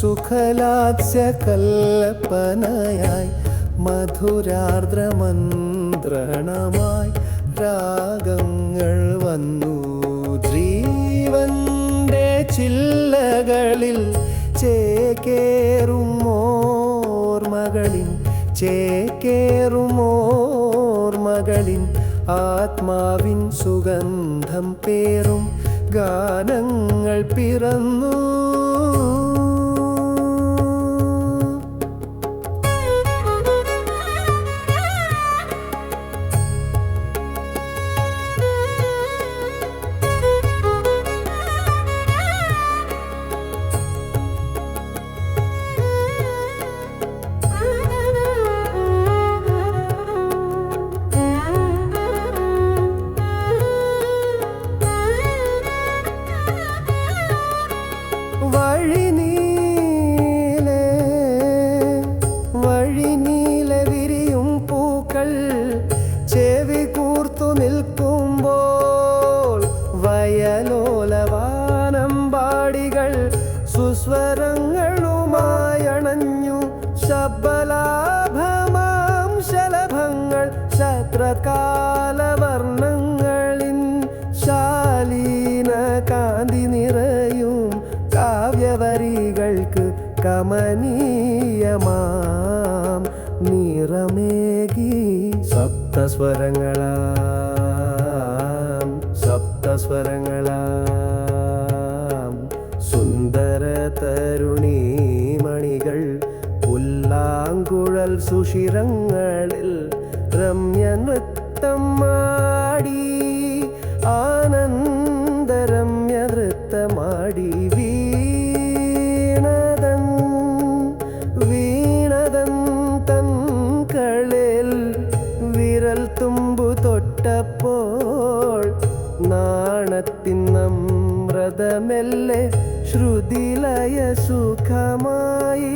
സുഖലാസ്യ കൽപ്പനയായി മധുരാർദ്രമന്ത്രണമായി രാഗങ്ങൾ വന്നു. ജീവന്റെ ചില്ലകളിൽ ചേക്കേറും ഓർമ്മകളിൻ ചേക്കേറും ഓർമ്മകളിൻ ആത്മാവിൻ സുഗന്ധം പേറും ഗാനങ്ങൾ പിറന്നു. പാടികൾ ശബലാഭമാം ശലഭങ്ങൾ ശത്രകാലവർണങ്ങളിൻ ശാലീന കാന്തി നിറയും കാവ്യവരികൾക്ക് കമനീയമാം നിറമേകി. സപ്തസ്വരങ്ങളാം സപ്തസ്വരങ്ങളാം സുന്ദര തരുണീമണികൾ പുല്ലാങ്കുഴൽ സുഷിരങ്ങളിൽ രമ്യ നൃത്തം ആനന്ദരമ്യ നൃത്തമാടി വീണതൻ വീണതൻ തങ്കളിൽ വിരൽ തുമ്പു തൊട്ടപ്പോൾ നാണത്തിൻ നമ്രതമെല്ലെ ശ്രുതിലയ സുഖമായി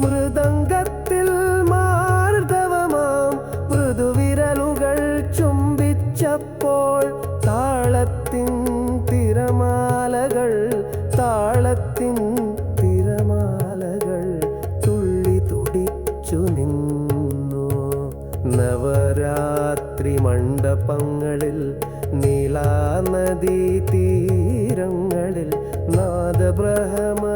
മൃദംഗത്തിൽ മാർദവമാം. മൃദുവിരലുകൾ ചുംബിച്ചപ്പോൾ താളത്തിൻ തിരമാലകൾ താളത്തിൻ തിരമാലകൾ തുള്ളി തുടിച്ചു നിന്നു. നവരാത്രി മണ്ഡപങ്ങളിൽ നീലാനദീ തീരങ്ങളിൽ നാദബ്രഹ്മസാഗരമ